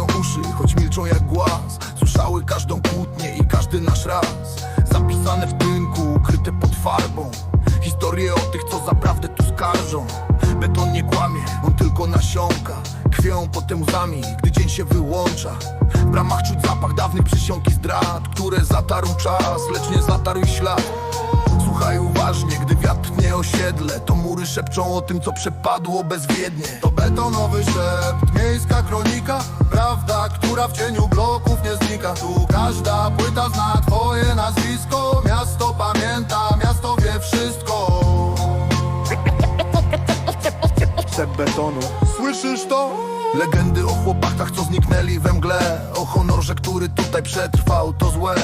uszy, choć milczą jak głaz. Słyszały każdą kłótnię i każdy nasz raz. Zapisane w tynku, ukryte pod farbą. Historie o tych, co zaprawdę tu skarżą. Beton nie kłamie, on tylko nasiąka. Krwią, potem łzami, gdy dzień się wyłącza. W bramach czuć zapach dawnych przysiąg i zdrad Które zatarł czas, lecz nie zatarł ich ślad. Słuchaj tnie osiedle To mury szepczą o tym, co przepadło bezwiednie. To betonowy szept, miejska kronika. Prawda, która w cieniu bloków nie znika. Tu każda płyta zna twoje nazwisko. Miasto pamięta, miasto wie wszystko. Szept betonu, słyszysz to? Legendy o chłopakach, co zniknęli we mgle. O honorze, który tutaj przetrwał, to złe.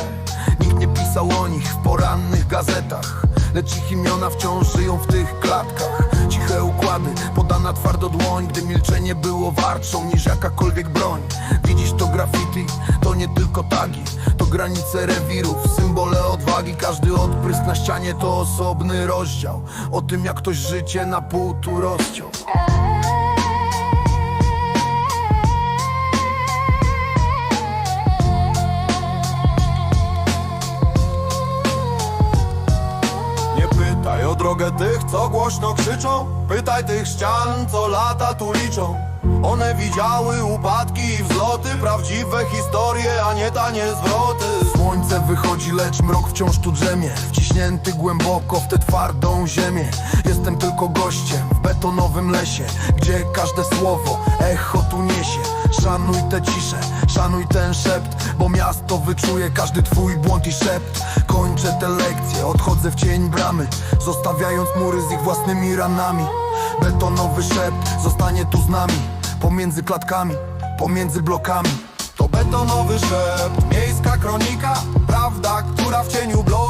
Nikt nie pisał o nich w porannych gazetach Lecz ich imiona wciąż żyją w tych klatkach. Ciche układy, podana twardo dłoń. Gdy milczenie było wartszą niż jakakolwiek broń. Widzisz to graffiti, to nie tylko tagi. To granice rewirów, symbole odwagi. Każdy odprysk na ścianie to osobny rozdział. O tym jak ktoś życie na pół tu rozciął drogę tych, co głośno krzyczą. Pytaj tych ścian, co lata tu liczą. One widziały upadki i wzloty Prawdziwe historie, a nie tanie zwroty. Słońce wychodzi, lecz mrok wciąż tu drzemie. Wciśnięty głęboko w tę twardą ziemię. Jestem tylko gościem w betonowym lesie Gdzie każde słowo echo tu niesie Szanuj tę ciszę, szanuj ten szept Bo miasto wyczuje każdy twój błąd i szept. Kończę te lekcje, odchodzę w cień bramy Zostawiając mury z ich własnymi ranami. Betonowy szept zostanie tu z nami Pomiędzy klatkami, pomiędzy blokami. To betonowy szept, miejska kronika Prawda, która w cieniu bloków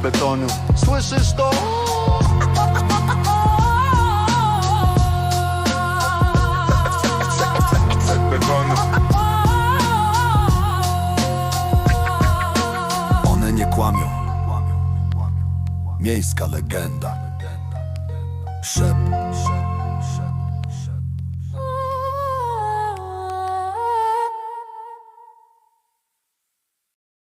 Cek betonu. Słyszysz to? Betonu. One nie kłamią. Miejska legenda. Szept